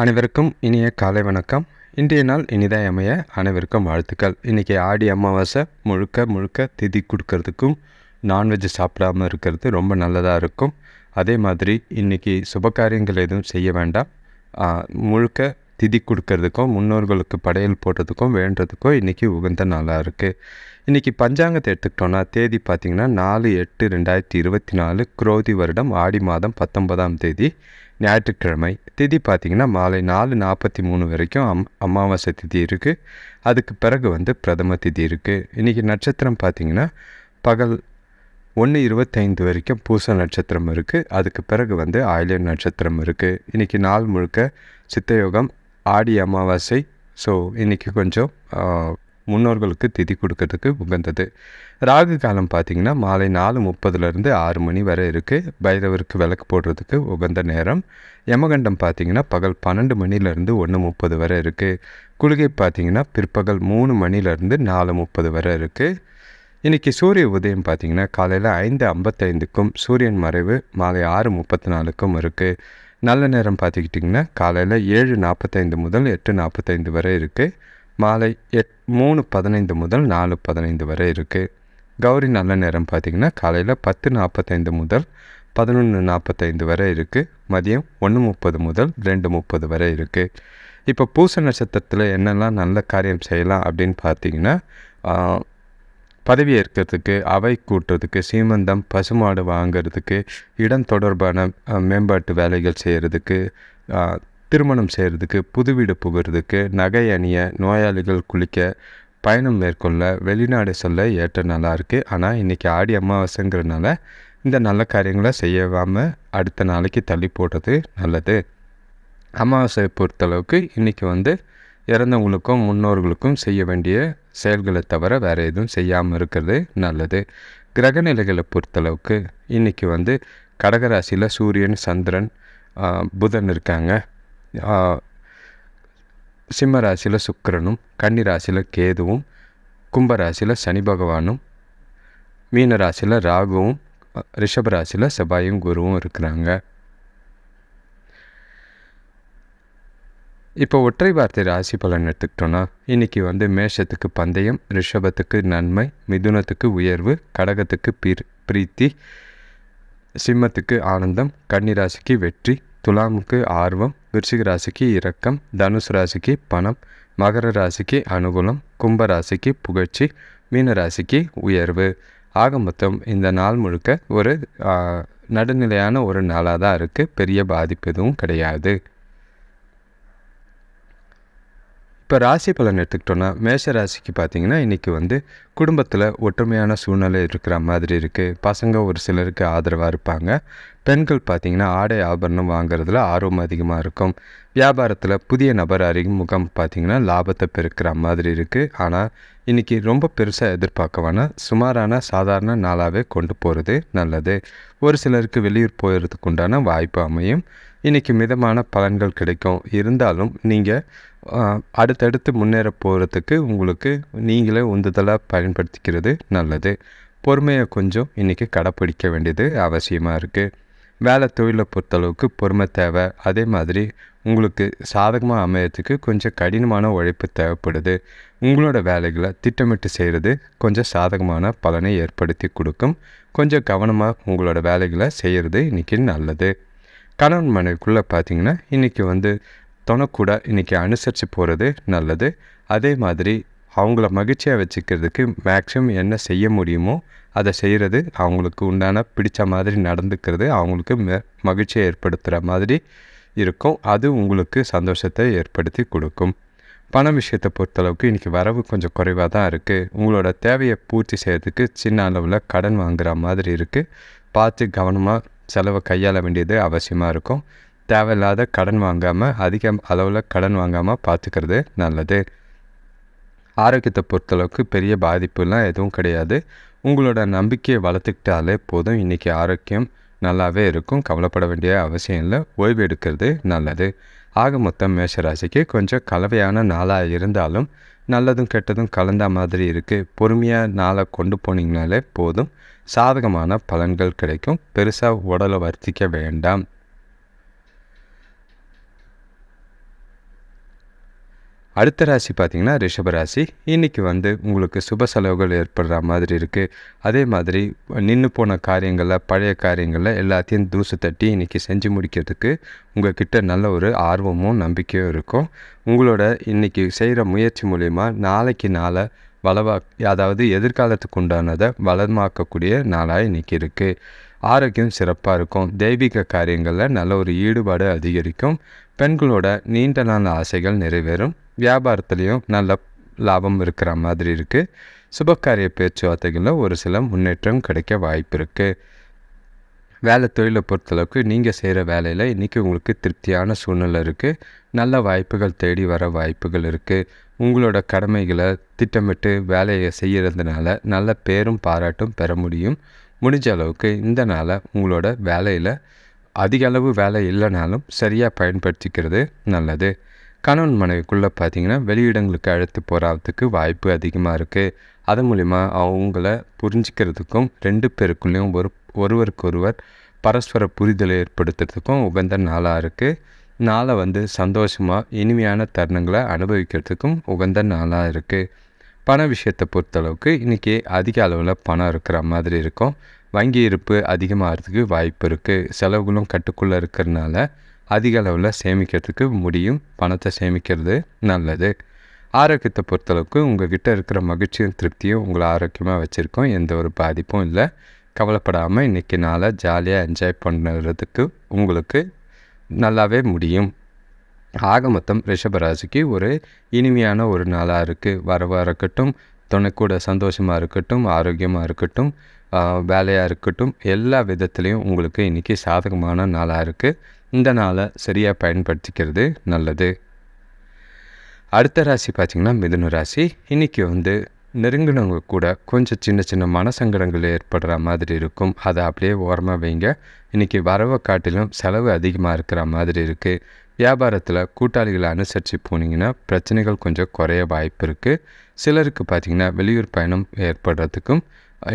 அனைவருக்கும் இனிய காலை வணக்கம். இன்றைய நாள் இனிதாய் அமைய அனைவருக்கும் வாழ்த்துக்கள். இன்றைக்கி ஆடி அமாவாசை. முழுக்க முழுக்க திதி கொடுக்கறதுக்கும் நான்வெஜ் சாப்பிடாமல் இருக்கிறது ரொம்ப நல்லதாக இருக்கும். அதே மாதிரி இன்றைக்கி சுபகாரியங்கள் எதுவும் செய்ய வேண்டாம். முழுக்க திதி கொடுக்கறதுக்கும் முன்னோர்களுக்கு படையல் போடுறதுக்கும் வேண்டுறதுக்கும் இன்றைக்கி உகந்த நாளாக இருக்குது இன்றைக்கி பஞ்சாங்கத்தை எடுத்துக்கிட்டோன்னா தேதி பார்த்திங்கன்னா நாலு எட்டு ரெண்டாயிரத்தி இருபத்தி நாலு குரோதி வருடம் ஆடி மாதம் பத்தொன்பதாம் தேதி. ஞாயிற்றுக்கிழமை. திதி பார்த்திங்கன்னா மாலை நாலு நாற்பத்தி மூணு வரைக்கும் அம் அமாவாசை திதி இருக்குது அதுக்கு பிறகு வந்து பிரதம திதி இருக்குது இன்றைக்கி நட்சத்திரம் பார்த்திங்கன்னா பகல் ஒன்று இருபத்தைந்து வரைக்கும் பூச நட்சத்திரம் இருக்குது அதுக்கு பிறகு வந்து ஆயிலியம் நட்சத்திரம் இருக்குது இன்றைக்கி நாள் முழுக்க சித்தயோகம் ஆடி அமாவாசை. ஸோ இன்றைக்கி கொஞ்சம் முன்னோர்களுக்கு திதி கொடுக்கறதுக்கு உகந்தது. ராகு காலம் பார்த்திங்கன்னா மாலை நாலு முப்பதுலேருந்து ஆறு மணி வரை இருக்குது பைரவருக்கு விளக்கு போடுறதுக்கு உகந்த நேரம். யமகண்டம் பார்த்திங்கன்னா பகல் பன்னெண்டு மணிலேருந்து ஒன்று முப்பது வரை இருக்குது குளிகை பார்த்திங்கன்னா பிற்பகல் மூணு மணிலேருந்து நாலு முப்பது வரை இருக்குது இன்றைக்கி சூரிய உதயம் பார்த்திங்கன்னா காலையில் ஐந்து ஐம்பத்தைந்துக்கும் சூரியன் மறைவு மாலை ஆறு முப்பத்தி நாலுக்கும் இருக்குது நல்ல நேரம் பார்த்துக்கிட்டிங்கன்னா காலையில் ஏழு நாற்பத்தைந்து முதல் எட்டு நாற்பத்தைந்து வரை இருக்குது மாலை எட் மூணு பதினைந்து முதல் நாலு பதினைந்து வரை இருக்குது கௌரி நல்ல நேரம் பார்த்திங்கன்னா காலையில் பத்து நாற்பத்தைந்து முதல் பதினொன்று நாற்பத்தைந்து வரை இருக்குது மதியம் ஒன்று முப்பது முதல் ரெண்டு முப்பது வரை இருக்குது இப்போ பூச நட்சத்திரத்தில் என்னெல்லாம் நல்ல காரியம் செய்யலாம் அப்படின்னு பார்த்தீங்கன்னா பதவி ஏற்கிறதுக்கு அவை கூட்டுறதுக்கு சீமந்தம் பசுமாடு வாங்கிறதுக்கு இடம் தொடர்பான மேம்பாட்டு வேலைகள் செய்கிறதுக்கு திருமணம் செய்கிறதுக்கு புது வீடு புகிறதுக்கு நகை அணிய நோயாளிகள் குளிக்க பயணம் மேற்கொள்ள வெளிநாடு செல்ல ஏற்ற நாளாக இருக்குது ஆனால் இன்றைக்கி ஆடி அமாவாசைங்கிறனால இந்த நல்ல காரியங்களை செய்யாமல் அடுத்த நாளைக்கு தள்ளி போடுறது நல்லது. அமாவாசையை பொறுத்தளவுக்கு இன்றைக்கி வந்து இறந்தவங்களுக்கும் முன்னோர்களுக்கும் செய்ய வேண்டிய செயல்களை தவிர வேறு எதுவும் செய்யாமல் இருக்கிறது நல்லது. கிரகநிலைகளை பொறுத்தளவுக்கு இன்றைக்கி வந்து கடகராசியில் சூரியன் சந்திரன் புதன் இருக்காங்க. சிம்ம ராசியில் சுக்கிரனும் கன்னி ராசியில் கேதுவும் கும்பராசியில் சனி பகவானும் மீன ராசியில் ராகுவும் ரிஷப ராசியில் செவ்வாயும் குருவும் இருக்கிறாங்க. இப்போ ஒற்றை வார்த்தை ராசி பலன் எடுத்துக்கிட்டோன்னா இன்றைக்கி வந்து மேஷத்துக்கு பந்தயம் ரிஷபத்துக்கு நன்மை மிதுனத்துக்கு உயர்வு கடகத்துக்கு பீர் பிரீத்தி சிம்மத்துக்கு ஆனந்தம் கன்னிராசிக்கு வெற்றி துலாமுக்கு ஆர்வம் விருச்சிக ராசிக்கு இரக்கம் தனுசு ராசிக்கு பணம் மகர ராசிக்கு அனுகூலம் கும்ப ராசிக்கு புகழ்ச்சி மீன ராசிக்கு உயர்வு. ஆக மொத்தம் இந்த நாள் முழுக்க ஒரு நடுநிலையான ஒரு நாளாக தான் இருக்குது பெரிய பாதிப்பு எதுவும் கிடையாது. இப்போ ராசி பலன் எடுத்துக்கிட்டோன்னா மேஷ ராசிக்கு பார்த்தீங்கன்னா இன்றைக்கி வந்து குடும்பத்தில் ஒற்றுமையான சூழ்நிலை இருக்கிற மாதிரி இருக்குது பசங்க ஒரு சிலருக்கு ஆதரவாக இருப்பாங்க. பெண்கள் பார்த்திங்கன்னா ஆடை ஆபரணம் வாங்குறதுல ஆர்வம் அதிகமாக இருக்கும். வியாபாரத்தில் புதிய நபர் அறிமுகம் பார்த்திங்கன்னா லாபத்தை பெருக்கிற மாதிரி இருக்குது ஆனால் இன்றைக்கி ரொம்ப பெருசாக எதிர்பார்க்க வேணாம். சுமாரான சாதாரண நாளாகவே கொண்டு போகிறது நல்லது. ஒரு சிலருக்கு வெளியூர் போகிறதுக்கு உண்டான வாய்ப்பு அமையும். இன்றைக்கி மிதமான பலன்கள் கிடைக்கும். இருந்தாலும் நீங்கள் அடுத்தடுத்து முன்னேற போகிறதுக்கு உங்களுக்கு நீங்களே உந்துதலாக பயன்படுத்திக்கிறது நல்லது. பொறுமையை கொஞ்சம் இன்றைக்கி கடைப்பிடிக்க வேண்டியது அவசியமாக இருக்குது வேலை தொழிலை பொறுத்தளவுக்கு பொறுமை தேவை. அதே மாதிரி உங்களுக்கு சாதகமாக அமையறதுக்கு கொஞ்சம் கடினமான உழைப்பு தேவைப்படுது. உங்களோட வேலைகளை திட்டமிட்டு செய்கிறது கொஞ்சம் சாதகமான பலனை ஏற்படுத்தி கொடுக்கும். கொஞ்சம் கவனமாக உங்களோட வேலைகளை செய்கிறது இன்றைக்கி நல்லது. கணவன் மனைவிக்குள்ளே பார்த்தீங்கன்னா இன்றைக்கி வந்து தொணக்கூட இன்றைக்கி அனுசரித்து போகிறது நல்லது. அதே மாதிரி அவங்கள மகிழ்ச்சியாக வச்சுக்கிறதுக்கு மேக்ஸிமம் என்ன செய்ய முடியுமோ அதை செய்கிறது அவங்களுக்கு உண்டான பிடித்த மாதிரி நடந்துக்கிறது அவங்களுக்கு மகிழ்ச்சியை ஏற்படுத்துகிற மாதிரி இருக்கும். அது உங்களுக்கு சந்தோஷத்தை ஏற்படுத்தி கொடுக்கும். பண விஷயத்தை பொறுத்தளவுக்கு இன்றைக்கி வரவு கொஞ்சம் குறைவாக தான் இருக்குது உங்களோட தேவையை பூர்த்தி செய்கிறதுக்கு சின்ன அளவில் கடன் வாங்குகிற மாதிரி இருக்குது பார்த்து கவனமாக செலவை கையாள வேண்டியது அவசியமாக இருக்கும். தேவையில்லாத கடன் வாங்காமல் அதிக அளவில் கடன் வாங்காமல் பார்த்துக்கிறது நல்லது. ஆரோக்கியத்தை பொறுத்தளவுக்கு பெரிய பாதிப்புலாம் எதுவும் கிடையாது. உங்களோட நம்பிக்கையை வளர்த்துக்கிட்டாலே போதும். இன்றைக்கி ஆரோக்கியம் நல்லாவே இருக்கும். கவலைப்பட வேண்டிய அவசியம் இல்லை. ஓய்வு எடுக்கிறது நல்லது. ஆக மொத்தம் மேஷராசிக்கு கொஞ்சம் கலவையான நாளாக இருந்தாலும் நல்லதும் கெட்டதும் கலந்த மாதிரி இருக்குது பொறுமையாக நாளை கொண்டு போனீங்கனாலே போதும். சாதகமான பலன்கள் கிடைக்கும். பெருசாக உடலை வர்த்திக்க வேண்டாம். அடுத்த ராசி பார்த்திங்கன்னா ரிஷபராசி இன்றைக்கி வந்து உங்களுக்கு சுப செலவுகள் ஏற்படுற மாதிரி இருக்குது அதே மாதிரி நின்று போன காரியங்களில் பழைய காரியங்களில் எல்லாத்தையும் தூசு தட்டி இன்றைக்கி செஞ்சு முடிக்கிறதுக்கு உங்கள் கிட்ட நல்ல ஒரு ஆர்வமும் நம்பிக்கையும் இருக்கும். உங்களோட இன்றைக்கி செய்கிற முயற்சி மூலிமா நாளைக்கு நாளை வளவா அதாவது எதிர்காலத்துக்கு உண்டானதை வளமாக்கக்கூடிய நாளாக இன்றைக்கி இருக்குது ஆரோக்கியம் சிறப்பாக இருக்கும். தெய்வீக காரியங்களில் நல்ல ஒரு ஈடுபாடு அதிகரிக்கும். பெண்களோட நீண்ட நாள் ஆசைகள் நிறைவேறும். வியாபாரத்துலேயும் நல்ல லாபம் இருக்கிற மாதிரி இருக்குது சுபக்காரிய பேச்சுவார்த்தைகளில் ஒரு சில முன்னேற்றம் கிடைக்க வாய்ப்பு இருக்குது வேலை தொழிலை பொறுத்தளவுக்கு நீங்கள் செய்கிற வேலையில் இன்றைக்கி உங்களுக்கு திருப்தியான சூழ்நிலை இருக்குது நல்ல வாய்ப்புகள் தேடி வர வாய்ப்புகள் இருக்குது உங்களோட கடமைகளை திட்டமிட்டு வேலையை செய்கிறதுனால நல்ல பேரும் பாராட்டும் பெற முடியும். முடிஞ்ச அளவுக்கு இந்த நாளை உங்களோட வேலையில் அதிக அளவு வேலை இல்லைனாலும் சரியாக பயன்படுத்திக்கிறது நல்லது. கணவன் மனைவிக்குள்ளே பார்த்தீங்கன்னா வெளியிடங்களுக்கு அழைத்து போகிறதுக்கு வாய்ப்பு அதிகமாக இருக்குது அது மூலிமா அவங்கள புரிஞ்சிக்கிறதுக்கும் ரெண்டு பேருக்குள்ளேயும் ஒரு ஒருவருக்கொருவர் பரஸ்பர புரிதலை ஏற்படுத்துறதுக்கும் உகந்த நாளாக இருக்குது நாளை வந்து சந்தோஷமாக இனிமையான தருணங்களை அனுபவிக்கிறதுக்கும் உகந்த நாளாக இருக்குது பண விஷயத்தை பொறுத்தளவுக்கு இன்றைக்கி அதிக அளவில் பணம் இருக்கிற மாதிரி இருக்கும். வங்கி இருப்பு அதிகமாகிறதுக்கு வாய்ப்பு இருக்குது செலவுகளும் கட்டுக்குள்ளே இருக்கிறதுனால அதிக அளவில் சேமிக்கிறதுக்கு முடியும். பணத்தை சேமிக்கிறது நல்லது. ஆரோக்கியத்தை பொறுத்தளவுக்கு உங்கள் கிட்டே இருக்கிற மகிழ்ச்சியும் திருப்தியும் உங்களை ஆரோக்கியமாக வச்சுருக்கோம். எந்த ஒரு பாதிப்பும் இல்லை. கவலைப்படாமல் இன்றைக்கி நாளை ஜாலியாக என்ஜாய் பண்ணுறதுக்கு உங்களுக்கு நல்லாவே முடியும். ஆக மொத்தம் ரிஷபராசிக்கு ஒரு இனிமையான ஒரு நாளாக இருக்குது வரவாக இருக்கட்டும் துணைக்கூட சந்தோஷமாக இருக்கட்டும் ஆரோக்கியமாக இருக்கட்டும் வேலையாக இருக்கட்டும் எல்லா விதத்துலேயும் உங்களுக்கு இன்றைக்கி சாதகமான நாளாக இருக்குது இந்த நாளை சரியாக பயன்படுத்திக்கிறது நல்லது. அடுத்த ராசி பார்த்திங்கன்னா மிதுன ராசி. இன்றைக்கி வந்து நெருங்கினவங்க கூட கொஞ்சம் சின்ன சின்ன மனசங்கடங்கள் ஏற்படுற மாதிரி இருக்கும். அதை அப்படியே ஓரமாக வைங்க. இன்றைக்கி வரவை காட்டிலும் செலவு அதிகமாக இருக்கிற மாதிரி இருக்குது வியாபாரத்தில் கூட்டாளிகளை அனுசரித்து போனீங்கன்னா பிரச்சனைகள் கொஞ்சம் குறைய வாய்ப்பு இருக்குது சிலருக்கு பார்த்திங்கன்னா வெளியூர் பயணம் ஏற்படுறதுக்கும்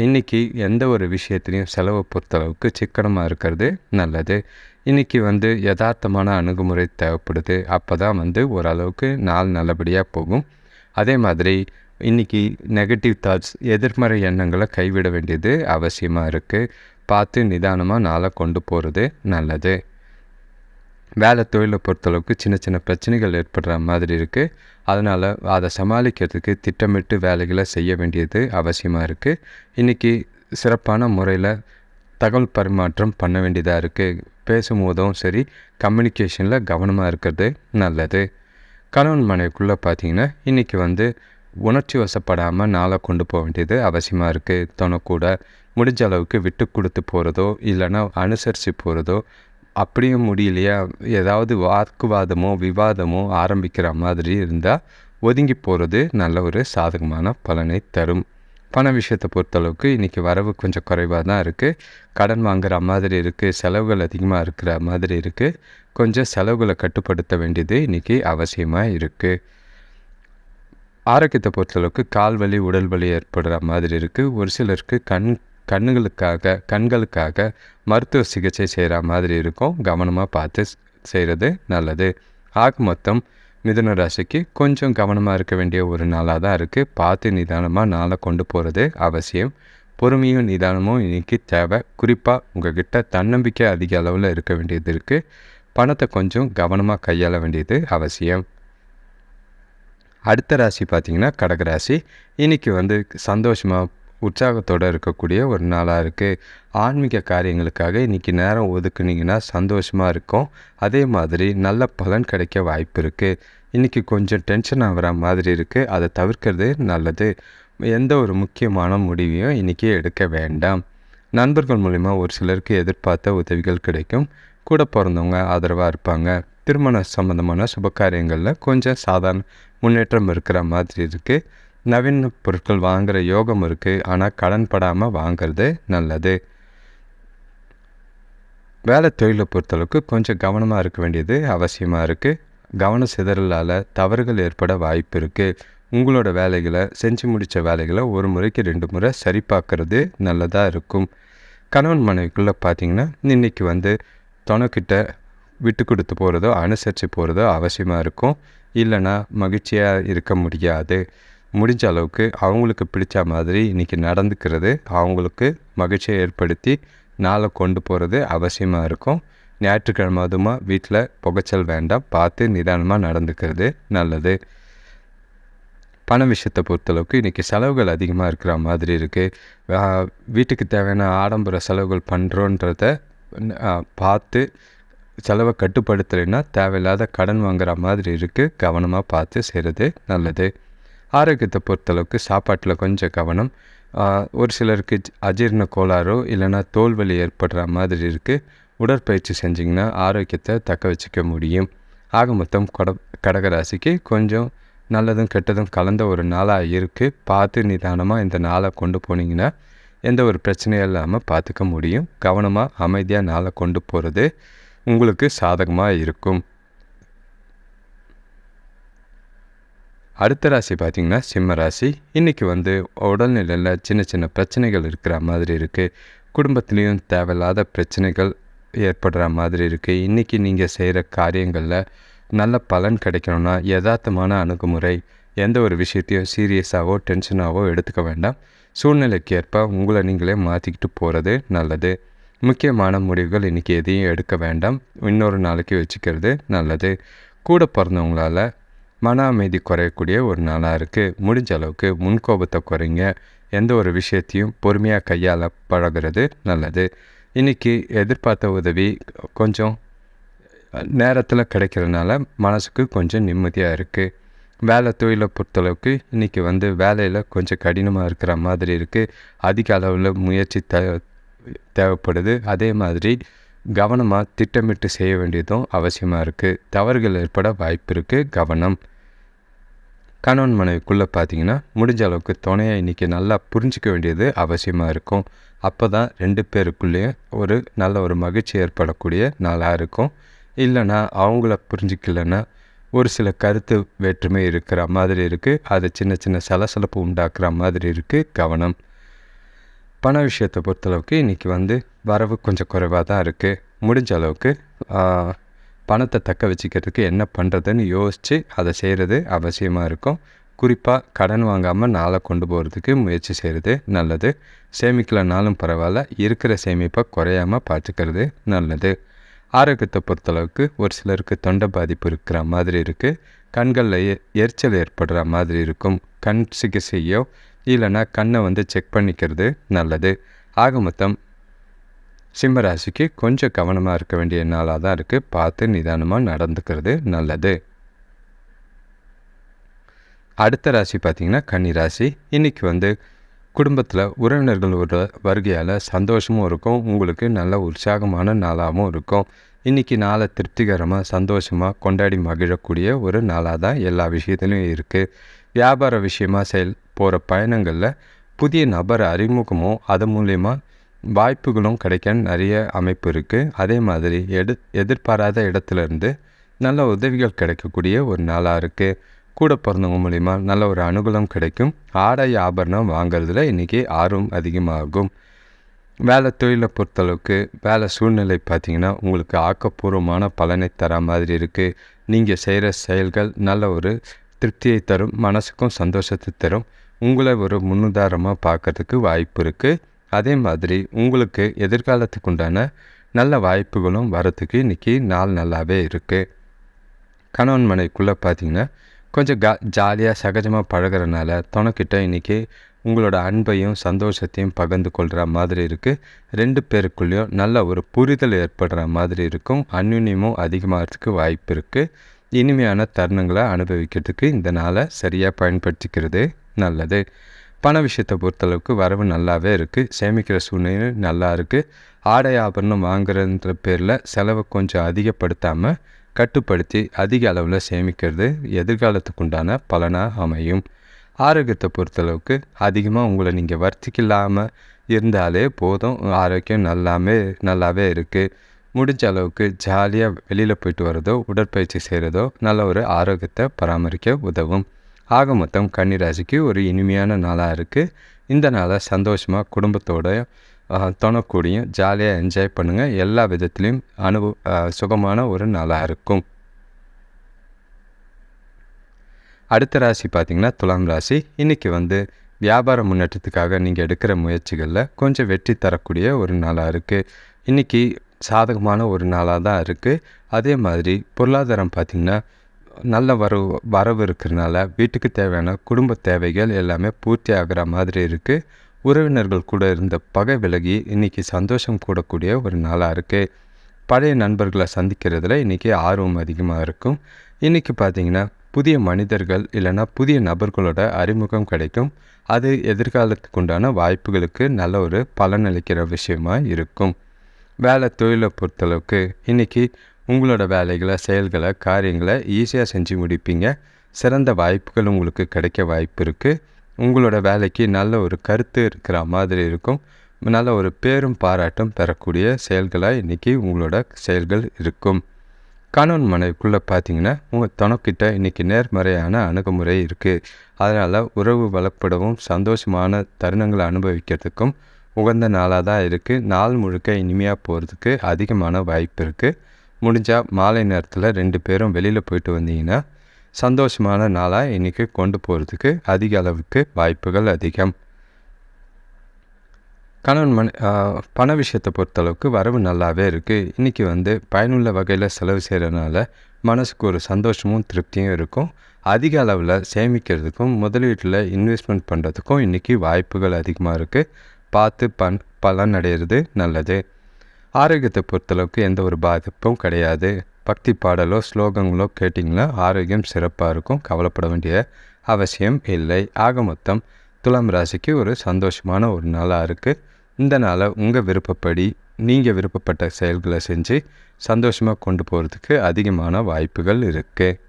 இன்றைக்கி எந்த ஒரு விஷயத்துலையும் செலவை பொறுத்தளவுக்கு சிக்கனமாக இருக்கிறது நல்லது. இன்றைக்கி வந்து யதார்த்தமான அணுகுமுறை தேவைப்படுது. அப்போ தான் வந்து ஓரளவுக்கு நாள் நல்லபடியாக போகும். அதே மாதிரி இன்றைக்கி நெகட்டிவ் தாட்ஸ் எதிர்மறை எண்ணங்களை கைவிட வேண்டியது அவசியமாக இருக்குது பார்த்து நிதானமாக நாளை கொண்டு போகிறது நல்லது. வேலை தொழிலை பொறுத்தளவுக்கு சின்ன சின்ன பிரச்சனைகள் ஏற்படுற மாதிரி இருக்குது அதனால் அதை சமாளிக்கிறதுக்கு திட்டமிட்டு வேலைகளை செய்ய வேண்டியது அவசியமாக இருக்குது இன்றைக்கி சிறப்பான முறையில் தகவல் பரிமாற்றம் பண்ண வேண்டியதாக இருக்குது பேசும்போதும் சரி கம்யூனிகேஷனில் கவனமாக இருக்கிறது நல்லது. கணவன் மனைவிக்குள்ளே பார்த்தீங்கன்னா இன்றைக்கி வந்து உணர்ச்சி வசப்படாமல் நாளை கொண்டு போக வேண்டியது அவசியமாக இருக்குது தனக்கூட முடிஞ்ச அளவுக்கு விட்டு கொடுத்து போகிறதோ இல்லைன்னா அனுசரித்து போகிறதோ அப்படியும் முடியலையா? ஏதாவது வாக்குவாதமோ விவாதமோ ஆரம்பிக்கிற மாதிரி இருந்தால் ஒதுங்கி போகிறது நல்ல ஒரு சாதகமான பலனை தரும். பண விஷயத்தை பொறுத்தளவுக்கு இன்றைக்கி வரவு கொஞ்சம் குறைவாக தான் இருக்குது கடன் வாங்குகிற மாதிரி இருக்குது செலவுகள் அதிகமாக இருக்கிற மாதிரி இருக்குது கொஞ்சம் செலவுகளை கட்டுப்படுத்த வேண்டியது இன்றைக்கி அவசியமாக இருக்குது ஆரோக்கியத்தை பொறுத்தளவுக்கு கால் வலி உடல் வலி ஏற்படுற மாதிரி இருக்குது ஒரு சிலருக்கு கண் கண்ணுகளுக்காக கண்களுக்காக மருத்துவ சிகிச்சை செய்கிற மாதிரி இருக்கும். கவனமாக பார்த்து செய்கிறது நல்லது. ஆக மொத்தம் மிதுன ராசிக்கு கொஞ்சம் கவனமாக இருக்க வேண்டிய ஒரு நாளாக தான் இருக்குது பார்த்து நிதானமாக நாளை கொண்டு போகிறது அவசியம். பொறுமையும் நிதானமும் இன்றைக்கி தேவை. குறிப்பாக உங்கள்கிட்ட தன்னம்பிக்கை அதிக அளவில் இருக்க வேண்டியது இருக்குது பணத்தை கொஞ்சம் கவனமாக கையாள வேண்டியது அவசியம். அடுத்த ராசி பார்த்திங்கன்னா கடகராசி இன்றைக்கி வந்து சந்தோஷமாக உற்சாகத்தோடு இருக்கக்கூடிய ஒரு நாளாக இருக்குது ஆன்மீக காரியங்களுக்காக இன்றைக்கி நேரம் ஒதுக்குனிங்கன்னா சந்தோஷமாக இருக்கும். அதே மாதிரி நல்ல பலன் கிடைக்க வாய்ப்பு இருக்குது இன்றைக்கி கொஞ்சம் டென்ஷன் ஆகிற மாதிரி இருக்குது அதை தவிர்க்கிறது நல்லது. எந்த ஒரு முக்கியமான முடிவையும் இன்றைக்கி எடுக்க வேண்டாம். நண்பர்கள் மூலிமா ஒரு சிலருக்கு எதிர்பார்த்த உதவிகள் கிடைக்கும். கூட பிறந்தவங்க ஆதரவாக இருப்பாங்க. திருமண சம்மந்தமான சுபகாரியங்களில் கொஞ்சம் சாதாரண முன்னேற்றம் இருக்கிற மாதிரி இருக்குது நவீன பொருட்கள் வாங்குகிற யோகம் இருக்குது ஆனால் கடன் படாமல் வாங்கிறது நல்லது. வேலை தொழிலை பொறுத்தளவுக்கு கொஞ்சம் கவனமாக இருக்க வேண்டியது அவசியமாக இருக்குது கவன சிதறலால் தவறுகள் ஏற்பட வாய்ப்பு இருக்குது உங்களோட வேலைகளை செஞ்சு முடித்த வேலைகளை ஒரு முறைக்கு ரெண்டு முறை சரி பார்க்குறது நல்லதாக இருக்கும். கணவன் மனைவிக்குள்ளே பார்த்தீங்கன்னா இன்றைக்கி வந்து துணைக்கிட்ட விட்டு கொடுத்து போகிறதோ அனுசரித்து போகிறதோ அவசியமாக இருக்கும். இல்லைன்னா மகிழ்ச்சியாக இருக்க முடியாது. முடிஞ்ச அளவுக்கு அவங்களுக்கு பிடிச்ச மாதிரி இன்றைக்கி நடந்துக்கிறது அவங்களுக்கு மகிழ்ச்சியை ஏற்படுத்தி நாளை கொண்டு போகிறது அவசியமாக இருக்கும். ஞாயிற்றுக்கிழமை அதுமா வீட்டில் புகைச்சல் வேண்டாம். பார்த்து நிதானமாக நடந்துக்கிறது நல்லது. பண விஷயத்தை பொறுத்தளவுக்கு இன்றைக்கி செலவுகள் அதிகமாக இருக்கிற மாதிரி இருக்குது வீட்டுக்கு தேவையான ஆடம்பர செலவுகள் பண்ணுறோன்றத பார்த்து செலவை கட்டுப்படுத்தலைன்னா தேவையில்லாத கடன் வாங்குற மாதிரி இருக்குது கவனமாக பார்த்து செய்கிறது நல்லது. ஆரோக்கியத்தை பொறுத்தளவுக்கு சாப்பாட்டில் கொஞ்சம் கவனம். ஒரு சிலருக்கு அஜீர்ண கோளாறோ இல்லைன்னா தோல்வலி ஏற்படுற மாதிரி இருக்குது உடற்பயிற்சி செஞ்சிங்கன்னா ஆரோக்கியத்தை தக்க வச்சுக்க முடியும். ஆக மொத்தம் கொட கடகராசிக்கு கொஞ்சம் நல்லதும் கெட்டதும் கலந்த ஒரு நாளாக இருக்குது பார்த்து நிதானமாக இந்த நாளை கொண்டு போனீங்கன்னா எந்த ஒரு பிரச்சனையும் இல்லாமல் பார்த்துக்க முடியும். கவனமாக அமைதியாக நாளை கொண்டு போகிறது உங்களுக்கு சாதகமாக இருக்கும். அடுத்த ராசி பார்த்திங்கன்னா சிம்ம ராசி. இன்றைக்கி வந்து உடல்நிலையில் சின்ன சின்ன பிரச்சனைகள் இருக்கிற மாதிரி இருக்குது குடும்பத்துலேயும் தேவையில்லாத பிரச்சனைகள் ஏற்படுற மாதிரி இருக்குது இன்றைக்கி நீங்கள் செய்கிற காரியங்களில் நல்ல பலன் கிடைக்கணும்னா யதார்த்தமான அணுகுமுறை எந்த ஒரு விஷயத்தையும் சீரியஸாகவோ டென்ஷனாகவோ எடுத்துக்க வேண்டாம். சூழ்நிலைக்கு ஏற்ப உங்களை நீங்களே மாற்றிக்கிட்டு போகிறது நல்லது. முக்கியமான முடிவுகள் இன்றைக்கி எதையும் எடுக்க வேண்டாம். இன்னொரு நாளைக்கு வச்சுக்கிறது நல்லது. கூட பிறந்தவங்களால் மன அமைதி குறையக்கூடிய ஒரு நாளாக இருக்குது முடிஞ்ச அளவுக்கு முன்கோபத்தை குறைங்க. எந்த ஒரு விஷயத்தையும் பொறுமையாக கையாள பழகிறது நல்லது. இன்றைக்கி எதிர்பார்த்த உதவி கொஞ்சம் நேரத்தில் கிடைக்கிறதுனால மனசுக்கு கொஞ்சம் நிம்மதியாக இருக்குது வேலை தொழிலை பொறுத்தளவுக்கு இன்றைக்கி வந்து வேலையில் கொஞ்சம் கடினமாக இருக்கிற மாதிரி இருக்குது அதிக அளவில் முயற்சி த தேவைப்படுது. அதே மாதிரி கவனமாக திட்டமிட்டு செய்ய வேண்டியதும் அவசியமாக இருக்குது தவறுகள் ஏற்பட வாய்ப்பு இருக்குது கவனம். கணவன் மனைவிக்குள்ளே பார்த்தீங்கன்னா முடிஞ்ச அளவுக்கு துணையை இன்றைக்கி நல்லா புரிஞ்சிக்க வேண்டியது அவசியமாக இருக்கும். அப்போ தான் ரெண்டு பேருக்குள்ளேயும் ஒரு நல்ல ஒரு மகிழ்ச்சி ஏற்படக்கூடிய நாளாக இருக்கும். இல்லைன்னா அவங்கள புரிஞ்சிக்கலன்னா ஒரு சில கருத்து வேற்றுமை இருக்கிற மாதிரி இருக்குது அது சின்ன சின்ன சலசலப்பு உண்டாக்குற மாதிரி இருக்குது கவனம். பண விஷயத்தை பொறுத்தளவுக்கு இன்றைக்கி வந்து வரவு கொஞ்சம் குறைவாக தான் இருக்குது முடிஞ்ச அளவுக்கு பணத்தை தக்க வச்சுக்கிறதுக்கு என்ன பண்ணுறதுன்னு யோசித்து அதை செய்கிறது அவசியமாக இருக்கும். குறிப்பாக கடன் வாங்காமல் நாளை கொண்டு போகிறதுக்கு முயற்சி செய்கிறது நல்லது. சேமிக்கலனாலும் பரவாயில்ல இருக்கிற சேமிப்பை குறையாமல் பார்த்துக்கிறது நல்லது. ஆரோக்கியத்தை பொறுத்தளவுக்கு ஒரு சிலருக்கு தொண்டை பாதிப்பு இருக்கிற மாதிரி இருக்குது கண்களில் எரிச்சல் ஏற்படுற மாதிரி இருக்கும். கண் சிகிச்சையோ இல்லைன்னா கண்ணை வந்து செக் பண்ணிக்கிறது நல்லது. ஆக மொத்தம் சிம்மராசிக்கு கொஞ்சம் கவனமாக இருக்க வேண்டிய நாளாக தான் இருக்குது பார்த்து நிதானமாக நடந்துக்கிறது நல்லது. அடுத்த ராசி பார்த்திங்கன்னா கன்னி ராசி. இன்றைக்கி வந்து குடும்பத்தில் உறவினர்கள் ஒரு வருகையால் சந்தோஷமும் இருக்கும். உங்களுக்கு நல்ல உற்சாகமான நாளாகவும் இருக்கும். இன்றைக்கி நாளை திருப்திகரமாக சந்தோஷமாக கொண்டாடி மகிழக்கூடிய ஒரு நாளாக தான் எல்லா விஷயத்துலையும் இருக்குது வியாபார விஷயமாக செயல் போகிற பயணங்களில் புதிய நபர் அறிமுகமும் அது மூலயமா வாய்ப்புகளும் கிடைக்க நிறைய அமைப்பு இருக்குது அதே மாதிரி எடு எதிர்பாராத இடத்துலேருந்து நல்ல உதவிகள் கிடைக்கக்கூடிய ஒரு நாளாக இருக்குது கூட பிறந்தவங்க மூலிமா நல்ல ஒரு அனுகூலம் கிடைக்கும். ஆடை ஆபரணம் வாங்கிறதுல இன்றைக்கி ஆர்வம் அதிகமாகும். வேலை தொழிலை பொறுத்தளவுக்கு வேலை சூழ்நிலை பார்த்திங்கன்னா உங்களுக்கு ஆக்கப்பூர்வமான பலனை தர மாதிரி இருக்குது நீங்கள் செய்கிற செயல்கள் நல்ல ஒரு திருப்தியை தரும் மனசுக்கும் சந்தோஷத்தை தரும். உங்களை ஒரு முன்னுதாரணமாக பார்க்கறதுக்கு வாய்ப்பு இருக்குது அதே மாதிரி உங்களுக்கு எதிர்காலத்துக்கு உண்டான நல்ல வாய்ப்புகளும் வரத்துக்கு இன்றைக்கி நாள் நல்லாவே இருக்குது கணவன் மனைக்குள்ளே பார்த்திங்கன்னா கொஞ்சம் கா ஜாலியாக சகஜமாக பழகிறனால துணைக்கிட்ட இன்றைக்கி உங்களோட அன்பையும் சந்தோஷத்தையும் பகிர்ந்து கொள்கிற மாதிரி இருக்குது ரெண்டு பேருக்குள்ளேயும் நல்ல ஒரு புரிதல் ஏற்படுற மாதிரி இருக்கும். அந்யுன்யமும் அதிகமாகிறதுக்கு வாய்ப்பு இருக்குது இனிமையான தருணங்களை அனுபவிக்கிறதுக்கு இந்த நாளை சரியாக பயன்படுத்திக்கிறது. நல்லது. பண விஷயத்தை பொறுத்தளவுக்கு வரவு நல்லாவே இருக்குது சேமிக்கிற சூழ்நிலை நல்லா இருக்குது ஆடை ஆபரணம் வாங்குறன்ற பேரில் செலவை கொஞ்சம் அதிகப்படுத்தாமல் கட்டுப்படுத்தி அதிக அளவில் சேமிக்கிறது எதிர்காலத்துக்கு உண்டான பலனாக அமையும். ஆரோக்கியத்தை பொறுத்தளவுக்கு அதிகமாக உங்களை நீங்கள் வர்த்திக்கலாமல் இருந்தாலே போதும். ஆரோக்கியம் நல்லாமே நல்லாவே இருக்குது முடிஞ்ச அளவுக்கு ஜாலியாக வெளியில் போயிட்டு வரதோ உடற்பயிற்சி செய்கிறதோ நல்ல ஒரு ஆரோக்கியத்தை பராமரிக்க உதவும். ஆக மொத்தம் கன்னிராசிக்கு ஒரு இனிமையான நாளாக இருக்குது இந்த நாளை சந்தோஷமாக குடும்பத்தோட தோணக்கூடிய ஜாலியாக என்ஜாய் பண்ணுங்கள் எல்லா விதத்துலேயும் அனுபவ சுகமான ஒரு நாளாக இருக்கும். அடுத்த ராசி பார்த்திங்கன்னா துலாம் ராசி. இன்றைக்கி வந்து வியாபார முன்னேற்றத்துக்காக நீங்கள் எடுக்கிற முயற்சிகளில் கொஞ்சம் வெற்றி தரக்கூடிய ஒரு நாளாக இருக்குது இன்றைக்கி சாதகமான ஒரு நாளாக தான் இருக்குது அதே மாதிரி பொருளாதாரம் பார்த்திங்கன்னா நல்ல வரவு வரவு இருக்கிறனால வீட்டுக்கு தேவையான குடும்ப தேவைகள் எல்லாமே பூர்த்தி ஆகிற மாதிரி இருக்குது உறவினர்கள் கூட இருந்த பகை விலகி இன்றைக்கி சந்தோஷம் கூடக்கூடிய ஒரு நாளாக இருக்குது பழைய நண்பர்களை சந்திக்கிறதுல இன்றைக்கி ஆர்வம் அதிகமாக இருக்கும். இன்றைக்கி பார்த்திங்கன்னா புதிய மனிதர்கள் இல்லைன்னா புதிய நபர்களோட அறிமுகம் கிடைக்கும். அது எதிர்காலத்துக்கு உண்டான வாய்ப்புகளுக்கு நல்ல ஒரு பலனளிக்கிற விஷயமா இருக்கும். வேலை தொழிலை பொறுத்தளவுக்கு இன்றைக்கி உங்களோட வேலைகளை செயல்களை காரியங்களை ஈஸியாக செஞ்சு முடிப்பீங்க. சிறந்த வாய்ப்புகள் உங்களுக்கு கிடைக்க வாய்ப்பு இருக்குது உங்களோட வேலைக்கு நல்ல ஒரு கருத்து இருக்கிற மாதிரி இருக்கும். நல்ல ஒரு பேரும் பாராட்டும் பெறக்கூடிய செயல்களாக இன்றைக்கி உங்களோட செயல்கள் இருக்கும். கணவன் மனைவிக்குள்ளே பார்த்தீங்கன்னா உங்கள் துணக்கிட்ட இன்றைக்கி நேர்மறையான அணுகுமுறை இருக்குது அதனால் உறவு வளப்படவும் சந்தோஷமான தருணங்களை அனுபவிக்கிறதுக்கும் உகந்த நாளாக தான் இருக்குது நாள் முழுக்க இனிமையாக போகிறதுக்கு அதிகமான வாய்ப்பு இருக்குது முடிஞ்சால் மாலை நேரத்தில் ரெண்டு பேரும் வெளியில் போயிட்டு வந்தீங்கன்னா சந்தோஷமான நாளாக இன்றைக்கி கொண்டு போகிறதுக்கு அதிக அளவுக்கு வாய்ப்புகள் அதிகம். கணவன் மண் பண விஷயத்தை பொறுத்தளவுக்கு வரவு நல்லாவே இருக்குது இன்றைக்கி வந்து பயனுள்ள வகையில் செலவு செய்கிறனால மனசுக்கு ஒரு சந்தோஷமும் திருப்தியும் இருக்கும். அதிக அளவில் சேமிக்கிறதுக்கும் முதலீட்டில் இன்வெஸ்ட்மெண்ட் பண்ணுறதுக்கும் இன்றைக்கி வாய்ப்புகள் அதிகமாக இருக்குது பார்த்து பன் பலன் அடையிறது நல்லது. ஆரோக்கியத்தை பொறுத்தளவுக்கு எந்த ஒரு பாதிப்பும் கிடையாது. பக்தி பாடலோ ஸ்லோகங்களோ கேட்டிங்கன்னா ஆரோக்கியம் சிறப்பாக இருக்கும். கவலைப்பட வேண்டிய அவசியம் இல்லை. ஆக மொத்தம் துலாம் ராசிக்கு ஒரு சந்தோஷமான ஒரு நாளாக இருக்குது இந்த நாளை உங்கள் விருப்பப்படி நீங்கள் விருப்பப்பட்ட செயல்களை செஞ்சு சந்தோஷமாக கொண்டு போகிறதுக்கு அதிகமான வாய்ப்புகள் இருக்குது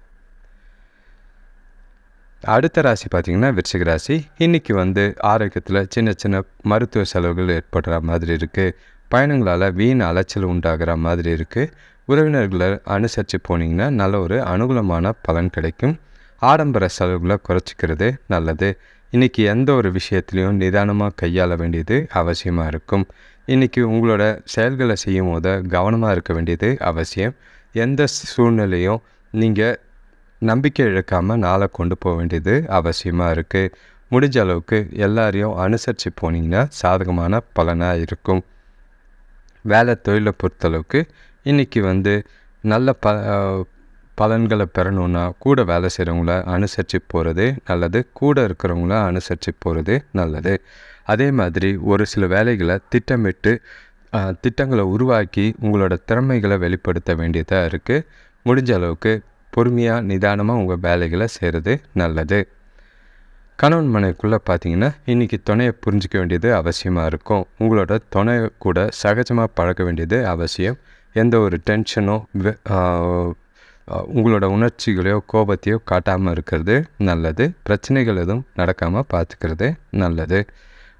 அடுத்த ராசி பார்த்திங்கன்னா விருச்சிக ராசி. இன்றைக்கி வந்து ஆரோக்கியத்தில் சின்ன சின்ன மருத்துவ செலவுகள் ஏற்படுற மாதிரி இருக்குது பயணங்களால் வீண் அலைச்சல் உண்டாகிற மாதிரி இருக்குது உறவினர்களை அனுசரித்து போனீங்கன்னா நல்ல ஒரு அனுகூலமான பலன் கிடைக்கும். ஆடம்பர செலவுகளை குறைச்சிக்கிறது நல்லது. இன்றைக்கி எந்த ஒரு விஷயத்துலையும் நிதானமாக கையாள வேண்டியது அவசியமாக இருக்கும். இன்றைக்கி உங்களோட செயல்களை செய்யும் போது கவனமாக இருக்க வேண்டியது அவசியம். எந்த சூழ்நிலையும் நீங்கள் நம்பிக்கை இழக்காமல் நாளை கொண்டு போக வேண்டியது அவசியமாக இருக்குது முடிஞ்ச அளவுக்கு எல்லாரையும் அனுசரித்து போனீங்கன்னா சாதகமான பலனாக இருக்கும். வேலை தொழிலை பொறுத்தளவுக்கு இன்றைக்கி வந்து நல்ல ப பலன்களை பெறணுன்னா கூட வேலை செய்கிறவங்கள அனுசரித்து போகிறது நல்லது கூட இருக்கிறவங்கள அனுசரித்து போகிறது நல்லது. அதே மாதிரி ஒரு சில வேலைகளை திட்டமிட்டு திட்டங்களை உருவாக்கி உங்களோட திறமைகளை வெளிப்படுத்த வேண்டியதாக இருக்குது முடிஞ்ச அளவுக்கு பொறுமையாக நிதானமாக உங்கள் வேலைகளை செய்கிறது நல்லது. கணவன் மனைவிக்குள்ளே பார்த்தீங்கன்னா இன்றைக்கி துணையை புரிஞ்சிக்க வேண்டியது அவசியமாக இருக்கும். உங்களோட துணை கூட சகஜமாக பழக வேண்டியது அவசியம். எந்த ஒரு டென்ஷனோ உங்களோட உணர்ச்சிகளையோ கோபத்தையோ காட்டாமல் இருக்கிறது நல்லது. பிரச்சனைகள் எதுவும் நடக்காமல் பார்த்துக்கிறது நல்லது.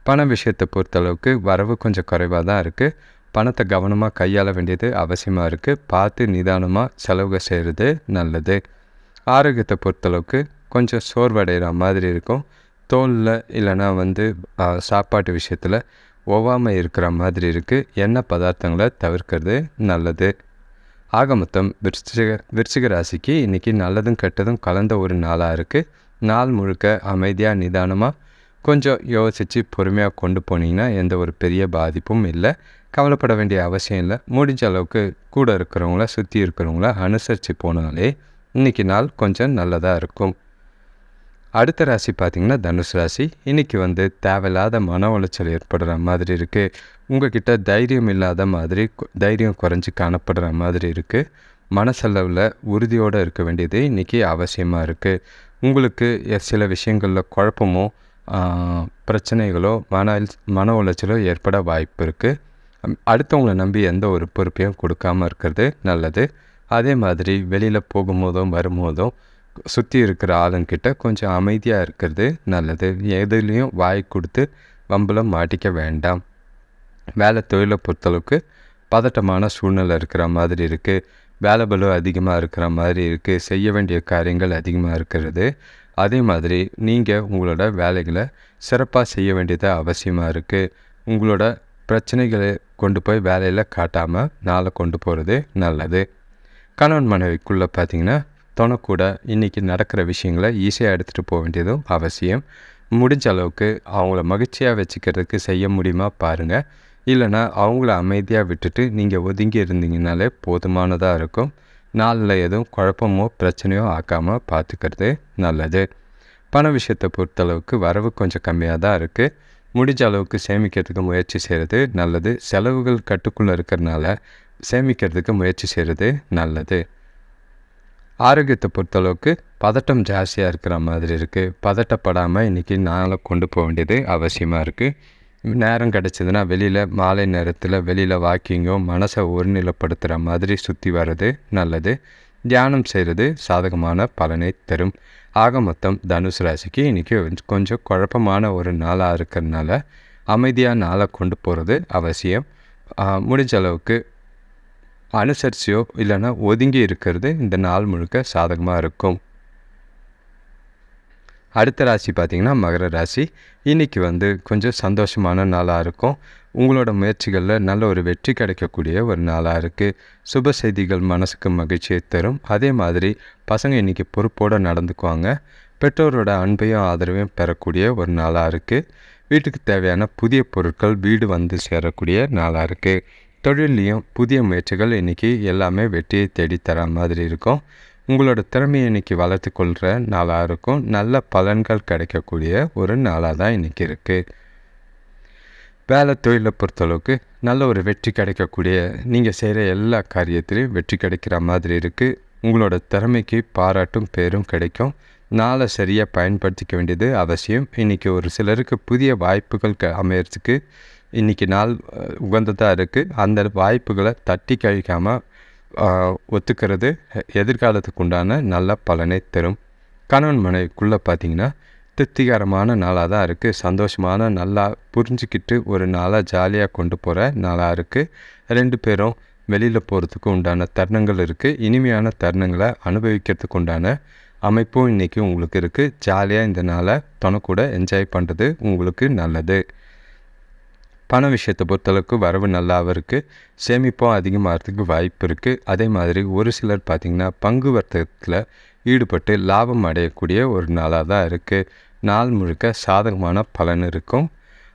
பண விஷயத்தை பொறுத்தளவுக்கு வரவு கொஞ்சம் குறைவாக தான் இருக்குது பணத்தை கவனமாக கையாள வேண்டியது அவசியமாக இருக்குது பார்த்து நிதானமாக செலவுகள் செய்கிறது நல்லது. ஆரோக்கியத்தை பொறுத்தளவுக்கு கொஞ்சம் சோர்வடைகிற மாதிரி இருக்கும். தோலில் இல்லைனா வந்து சாப்பாட்டு விஷயத்தில் ஒவ்வாமல் இருக்கிற மாதிரி இருக்குது எண்ணெய் பதார்த்தங்களை தவிர்க்கிறது நல்லது? ஆக மொத்தம் விருச்சிக விருச்சிக ராசிக்கு இன்றைக்கி நல்லதும் கெட்டதும் கலந்த ஒரு நாளாக இருக்குது நாள் முழுக்க அமைதியாக நிதானமாக கொஞ்சம் யோசித்து பொறுமையாக கொண்டு போனீங்கன்னா எந்த ஒரு பெரிய பாதிப்பும் இல்லை. கவலைப்பட வேண்டிய அவசியம் இல்லை. முடிஞ்ச அளவுக்கு கூட இருக்கிறவங்கள சுற்றி இருக்கிறவங்கள அனுசரித்து போனாலே இன்றைக்கி நாள் கொஞ்சம் நல்லதாக இருக்கும். அடுத்த ராசி பார்த்திங்கன்னா தனுஷ் ராசி. இன்றைக்கி வந்து தேவையில்லாத மன உளைச்சல் ஏற்படுற மாதிரி இருக்குது உங்ககிட்ட தைரியம் இல்லாத மாதிரி தைரியம் குறைஞ்சி காணப்படுற மாதிரி இருக்குது மனசளவில் உறுதியோடு இருக்க வேண்டியது இன்றைக்கி அவசியமாக இருக்குது உங்களுக்கு சில விஷயங்களில் குழப்பமோ பிரச்சனைகளோ மன மன உளைச்சலோ ஏற்பட வாய்ப்பு இருக்குது அடுத்தவங்கள நம்பி எந்த ஒரு பொறுப்பையும் கொடுக்காமல் இருக்கிறது நல்லது. அதே மாதிரி வெளியில் போகும்போதும் வரும்போதும் சுற்றி இருக்கிற ஆளுங்கிட்ட கொஞ்சம் அமைதியாக இருக்கிறது நல்லது. எதுலேயும் வாய் கொடுத்து வம்பலம் மாட்டிக்க வேண்டாம். வேலை தொழிலை பொறுத்தளவுக்கு பதட்டமான சூழ்நிலை இருக்கிற மாதிரி இருக்குது வேலை பலு அதிகமாக இருக்கிற மாதிரி இருக்குது செய்ய வேண்டிய காரியங்கள் அதிகமாக இருக்கிறது. அதே மாதிரி நீங்கள் உங்களோட வேலைகளை சிறப்பாக செய்ய வேண்டியது அவசியமாக இருக்குது உங்களோட பிரச்சனைகளை கொண்டு போய் வேலையில் காட்டாமல் நாளை கொண்டு போகிறது நல்லது. கணவன் மனைவிக்குள்ளே பார்த்தீங்கன்னா துணைக்கூட இன்றைக்கி நடக்கிற விஷயங்களை ஈஸியாக எடுத்துகிட்டு போக வேண்டியதும் அவசியம். முடிஞ்ச அளவுக்கு அவங்கள மகிழ்ச்சியாக வச்சுக்கிறதுக்கு செய்ய முடியுமா பாருங்கள் இல்லைனா அவங்கள அமைதியாக விட்டுட்டு நீங்கள் ஒதுங்கி இருந்தீங்கனாலே போதுமானதாக இருக்கும். நாளில் எதுவும் குழப்பமோ பிரச்சனையோ ஆக்காமல் பார்த்துக்கிறது நல்லது. பண விஷயத்தை பொறுத்தளவுக்கு வரவு கொஞ்சம் கம்மியாக தான் இருக்குது முடிஞ்ச அளவுக்கு சேமிக்கிறதுக்கு முயற்சி செய்கிறது நல்லது. செலவுகள் கட்டுக்குள்ளே இருக்கிறனால சேமிக்கிறதுக்கு முயற்சி செய்கிறது நல்லது. ஆரோக்கியத்தை பொறுத்தளவுக்கு பதட்டம் ஜாஸ்தியாக இருக்கிற மாதிரி இருக்குது பதட்டப்படாமல் இன்றைக்கி நாளை கொண்டு போக வேண்டியது அவசியமாக இருக்குது நேரம் கிடச்சிதுன்னா வெளியில் மாலை நேரத்தில் வெளியில் வாக்கிங்கோ மனசை ஒருநிலைப்படுத்துகிற மாதிரி சுற்றி வர்றது நல்லது. தியானம் செய்கிறது சாதகமான பலனை தரும். ஆக மொத்தம் தனுசு ராசிக்கு இன்றைக்கி கொஞ்சம் குழப்பமான ஒரு நாளாக இருக்கிறதுனால அமைதியாக நாளை கொண்டு போகிறது அவசியம். முடிஞ்ச அளவுக்கு அனுசரிச்சியோ இல்லைன்னா ஒதுங்கி இருக்கிறது இந்த நாள் முழுக்க சாதகமாக இருக்கும். அடுத்த ராசி பார்த்திங்கன்னா மகர ராசி. இன்றைக்கி வந்து கொஞ்சம் சந்தோஷமான நாளாக இருக்கும். உங்களோட முயற்சிகளில் நல்ல ஒரு வெற்றி கிடைக்கக்கூடிய ஒரு நாளாக இருக்குது சுப செய்திகள் மனசுக்கு மகிழ்ச்சியை தரும். அதே மாதிரி பசங்க இன்றைக்கி பொறுப்போடு நடந்துக்குவாங்க. பெற்றோரோட அன்பையும் ஆதரவையும் பெறக்கூடிய ஒரு நாளாக இருக்குது வீட்டுக்கு தேவையான புதிய பொருட்கள் வீடு வந்து சேரக்கூடிய நாளாக இருக்குது தொழிலையும் புதிய முயற்சிகள் இன்றைக்கி எல்லாமே வெற்றியை தேடித்தர மாதிரி இருக்கும். உங்களோட திறமையை இன்றைக்கி வளர்த்து கொள்கிற நாளாக இருக்கும். நல்ல பலன்கள் கிடைக்கக்கூடிய ஒரு நாளாக தான் இன்றைக்கி இருக்குது வேலை தொழிலை பொறுத்தளவுக்கு நல்ல ஒரு வெற்றி கிடைக்கக்கூடிய நீங்கள் செய்கிற எல்லா காரியத்திலையும் வெற்றி கிடைக்கிற மாதிரி இருக்குது உங்களோட திறமைக்கு பாராட்டும் பேரும் கிடைக்கும். நாளை சரியாக பயன்படுத்திக்க வேண்டியது அவசியம். இன்றைக்கி ஒரு சிலருக்கு புதிய வாய்ப்புகள் க அமையறதுக்கு இன்றைக்கி நாள் உகந்ததாக இருக்குது அந்த வாய்ப்புகளை தட்டி கழிக்காமல் ஒத்துக்கிறது எதிர்காலத்துக்கு உண்டான நல்ல பலனை தரும். கணவன் மனைவிக்குள்ளே பார்த்திங்கன்னா திருப்திகரமான நாளாக தான் இருக்குது சந்தோஷமான நல்லா புரிஞ்சுக்கிட்டு ஒரு நாளாக ஜாலியாக கொண்டு போகிற நாளாக இருக்குது ரெண்டு பேரும் வெளியில் போகிறதுக்கு உண்டான தருணங்கள் இருக்குது இனிமையான தருணங்களை அனுபவிக்கிறதுக்கு உண்டான அமைப்பும் இன்றைக்கி உங்களுக்கு இருக்குது ஜாலியாக இந்த நாளை கூட என்ஜாய் பண்ணுறது உங்களுக்கு நல்லது. பண விஷயத்தை பொறுத்தளவுக்கு வரவு நல்லாவும் இருக்குது சேமிப்பும் அதிகமாகிறதுக்கு வாய்ப்பு இருக்குது அதே மாதிரி ஒரு சிலர் பார்த்திங்கன்னா பங்கு வர்த்தகத்தில் ஈடுபட்டு லாபம் அடையக்கூடிய ஒரு நாளாக தான் இருக்குது நாள் முழுக்க சாதகமான பலன் இருக்கும்.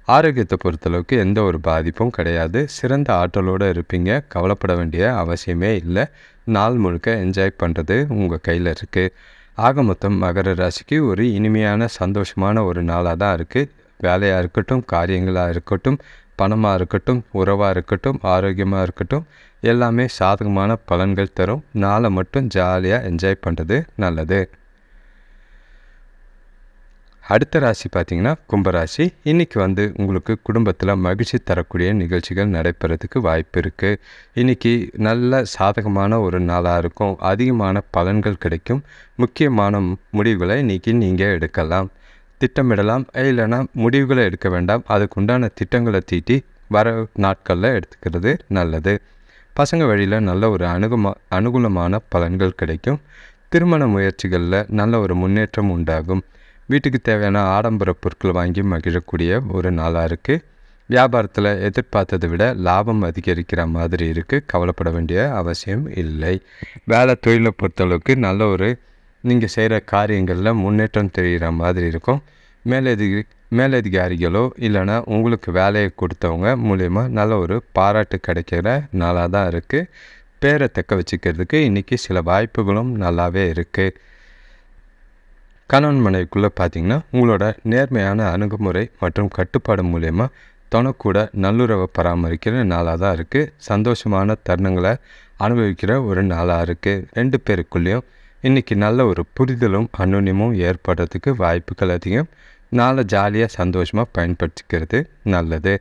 ஆரோக்கியத்தை பொறுத்தளவுக்கு எந்த ஒரு பாதிப்பும் கிடையாது. சிறந்த ஆற்றலோடு இருப்பீங்க. கவலைப்பட வேண்டிய அவசியமே இல்லை. நாள் முழுக்க என்ஜாய் பண்ணுறது உங்கள் கையில் இருக்குது ஆக மொத்தம் மகர ராசிக்கு ஒரு இனிமையான சந்தோஷமான ஒரு நாளாக தான் இருக்குது வேலையாக இருக்கட்டும் காரியங்களாக இருக்கட்டும் பணமாக இருக்கட்டும் உறவாக இருக்கட்டும் ஆரோக்கியமாக இருக்கட்டும் எல்லாமே சாதகமான பலன்கள் தரும். நாளை மட்டும் ஜாலியாக என்ஜாய் பண்ணுறது நல்லது. அடுத்த ராசி பார்த்திங்கன்னா கும்பராசி. இன்றைக்கி வந்து உங்களுக்கு குடும்பத்தில் மகிழ்ச்சி தரக்கூடிய நிகழ்ச்சிகள் நடைபெறதுக்கு வாய்ப்பு இருக்குது இன்றைக்கி நல்ல சாதகமான ஒரு நாளாக இருக்கும். அதிகமான பலன்கள் கிடைக்கும். முக்கியமான முடிவுகளை இன்றைக்கி நீங்கள் எடுக்கலாம். திட்டமிடலாம். இல்லைன்னா முடிவுகளை எடுக்க வேண்டாம். அதுக்குண்டான திட்டங்களை தீட்டி வர நாட்களில் எடுத்துக்கிறது நல்லது. பசங்க வழியில் நல்ல ஒரு அணுகுமா அனுகூலமான பலன்கள் கிடைக்கும். திருமண முயற்சிகளில் நல்ல ஒரு முன்னேற்றம் உண்டாகும். வீட்டுக்கு தேவையான ஆடம்பர பொருட்கள் வாங்கி மகிழக்கூடிய ஒரு நாளாக இருக்குது வியாபாரத்தில் எதிர்பார்த்ததை விட லாபம் அதிகரிக்கிற மாதிரி இருக்குது கவலைப்பட வேண்டிய அவசியம் இல்லை. வேலை தொழிலை பொறுத்தளவுக்கு நல்ல ஒரு நீங்கள் செய்கிற காரியங்களில் முன்னேற்றம் தெரிகிற மாதிரி இருக்கும். மேலதிக மேலதிகாரிகளோ இல்லைன்னா உங்களுக்கு வேலையை கொடுத்தவங்க மூலயமா நல்ல ஒரு பாராட்டு கிடைக்கிற நாளாக தான் இருக்குது பேரை தக்க வச்சுக்கிறதுக்கு இன்றைக்கி சில வாய்ப்புகளும் நல்லாவே இருக்குது கணவன் மனைவிக்குள்ளே பார்த்திங்கன்னா உங்களோட நேர்மையான அணுகுமுறை மற்றும் கட்டுப்பாடு மூலயமா தொணக்கூட நல்லுறவை பராமரிக்கிற நாளாக தான் இருக்குது சந்தோஷமான தருணங்களை அனுபவிக்கிற ஒரு நாளாக இருக்குது ரெண்டு பேருக்குள்ளேயும் இன்றைக்கி நல்ல ஒரு புரிதலும் அனுநியமும் ஏற்படுறதுக்கு வாய்ப்புகள் அதிகம். நாளை ஜாலியாக சந்தோஷமாக பயன்படுத்திக்கிறது நல்லது.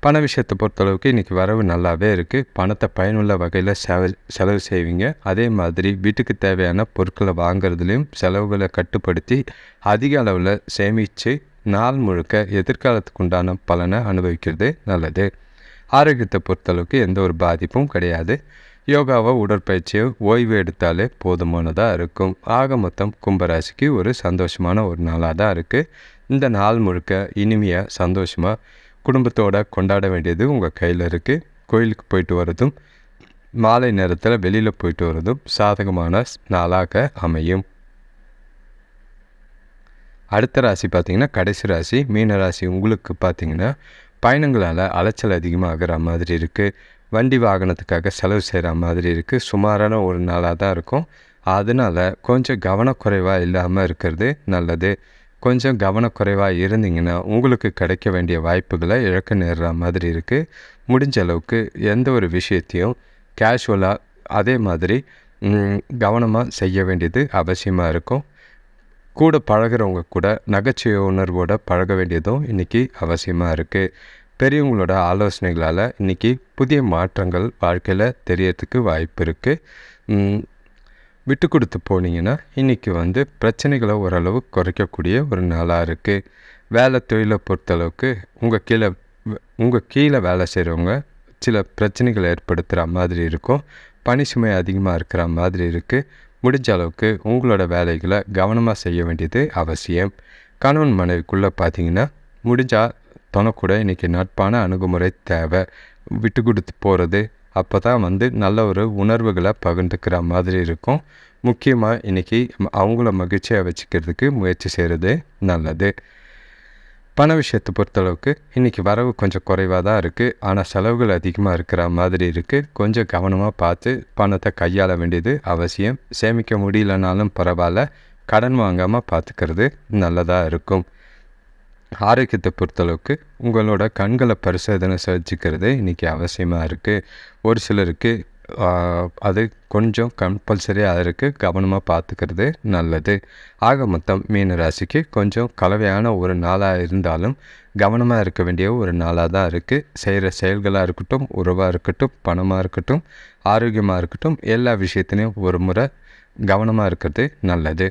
பண விஷயத்தை பொறுத்தளவுக்கு இன்றைக்கி வரவு நல்லாவே இருக்குது பணத்தை பயனுள்ள வகையில் செவ செலவு செய்வீங்க. அதே மாதிரி வீட்டுக்கு தேவையான பொருட்களை வாங்குறதுலேயும் செலவுகளை கட்டுப்படுத்தி அதிக அளவில் சேமித்து நாள் முழுக்க எதிர்காலத்துக்கு உண்டான பலனை அனுபவிக்கிறது நல்லது. ஆரோக்கியத்தை பொறுத்தளவுக்கு எந்த ஒரு பாதிப்பும் கிடையாது. யோகாவோ உடற்பயிற்சியை ஓய்வு எடுத்தாலே போதுமானதாக இருக்கும். ஆக மொத்தம் கும்பராசிக்கு ஒரு சந்தோஷமான ஒரு நாளாக தான் இருக்குது இந்த நாள் முழுக்க இனிமையாக சந்தோஷமாக குடும்பத்தோடு கொண்டாட வேண்டியது உங்கள் கையில் இருக்குது கோயிலுக்கு போயிட்டு வரதும் மாலை நேரத்தில் வெளியில் போயிட்டு வரதும் சாதகமான நாளாக அமையும். அடுத்த ராசி பார்த்திங்கன்னா கடைசி ராசி மீன ராசி. உங்களுக்கு பார்த்திங்கன்னா பயணங்களால் அலைச்சல் அதிகமாகிற மாதிரி இருக்குது வண்டி வாகனத்துக்காக செலவு செய்கிற மாதிரி இருக்குது சுமாரான ஒரு நாளாக தான் இருக்கும். அதனால் கொஞ்சம் கவனக்குறைவாக இல்லாமல் இருக்கிறது நல்லது. கொஞ்சம் கவனக்குறைவாக இருந்தீங்கன்னா உங்களுக்கு கிடைக்க வேண்டிய வாய்ப்புகளை இழக்க நேர்ற மாதிரி இருக்குது முடிஞ்ச அளவுக்கு எந்த ஒரு விஷயத்தையும் கேஷுவலாக அதே மாதிரி கவனமாக செய்ய வேண்டியது அவசியமாக இருக்கும். கூட பழகிறவங்க கூட நகைச்சுவை உணர்வோடு பழக வேண்டியதும் இன்றைக்கி அவசியமாக இருக்குது பெரியவங்களோட ஆலோசனைகளால் இன்றைக்கி புதிய மாற்றங்கள் வாழ்க்கையில் தெரியறதுக்கு வாய்ப்பு இருக்குது விட்டு கொடுத்து போனீங்கன்னா இன்றைக்கி வந்து பிரச்சனைகளை ஓரளவு குறைக்கக்கூடிய ஒரு நாளாக இருக்குது வேலை தொழிலை பொறுத்தளவுக்கு உங்கள் கீழே உங்கள் கீழே வேலை செய்கிறவங்க சில பிரச்சனைகளை ஏற்படுத்துகிற மாதிரி இருக்கும். பனி சுமை அதிகமாக இருக்கிற மாதிரி இருக்குது முடிஞ்ச அளவுக்கு உங்களோட வேலைகளை கவனமாக செய்ய வேண்டியது அவசியம். கணவன் மனைவிக்குள்ளே பார்த்தீங்கன்னா முடிஞ்சால் தொணக்கூட இன்றைக்கி நட்பான அணுகுமுறை தேவை. விட்டு கொடுத்து போகிறது அப்போ தான் வந்து நல்ல ஒரு உணர்வுகளை பகிர்ந்துக்கிற மாதிரி இருக்கும். முக்கியமாக இன்றைக்கி அவங்கள மகிழ்ச்சியாக வச்சுக்கிறதுக்கு முயற்சி செய்கிறது நல்லது. பண விஷயத்தை பொறுத்தளவுக்கு இன்றைக்கி வரவு கொஞ்சம் குறைவாக தான் இருக்குது ஆனால் செலவுகள் அதிகமாக இருக்கிற மாதிரி இருக்குது கொஞ்சம் கவனமாக பார்த்து பணத்தை கையாள வேண்டியது அவசியம். சேமிக்க முடியலனாலும் பரவாயில்ல. கடன் வாங்காமல் பார்த்துக்கிறது நல்லதாக இருக்கும். ஆரோக்கியத்தை பொறுத்தளவுக்கு உங்களோட கண்களை பரிசோதனை செஞ்சுக்கிறது இன்றைக்கி அவசியமாக இருக்குது ஒரு சிலருக்கு அது கொஞ்சம் கம்பல்சரியாக இருக்குது கவனமாக பார்த்துக்கிறது நல்லது. ஆக மொத்தம் மீன ராசிக்கு கொஞ்சம் கலவையான ஒரு நாளாக இருந்தாலும் கவனமாக இருக்க வேண்டிய ஒரு நாளாக தான் இருக்குது செய்கிற செயல்களாக இருக்கட்டும் உறவாக இருக்கட்டும் பணமாக இருக்கட்டும் ஆரோக்கியமாக இருக்கட்டும் எல்லா விஷயத்துலேயும் ஒரு முறை கவனமாக இருக்கிறது நல்லது.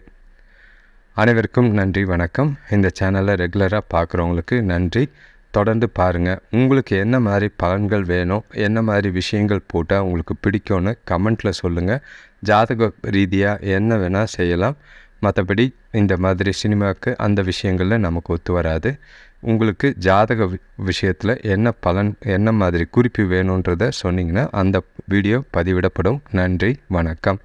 அனைவருக்கும் நன்றி வணக்கம். இந்த சேனலை ரெகுலராக பார்க்குறவங்களுக்கு நன்றி. தொடர்ந்து பாருங்கள் உங்களுக்கு என்ன மாதிரி பலன்கள் வேணும்? என்ன மாதிரி விஷயங்கள் போட்டால் உங்களுக்கு பிடிக்கும்னு கமெண்ட்டில் சொல்லுங்கள் ஜாதக ரீதியாக என்ன வேணால் செய்யலாம். மற்றபடி இந்த மாதிரி சினிமாவுக்கு அந்த விஷயங்களில் நமக்கு ஒத்து வராது. உங்களுக்கு ஜாதக விஷயத்தில் என்ன பலன் என்ன மாதிரி குறிப்பு வேணுன்றதை சொன்னிங்கன்னா அந்த வீடியோ பதிவிடப்படும். நன்றி வணக்கம்.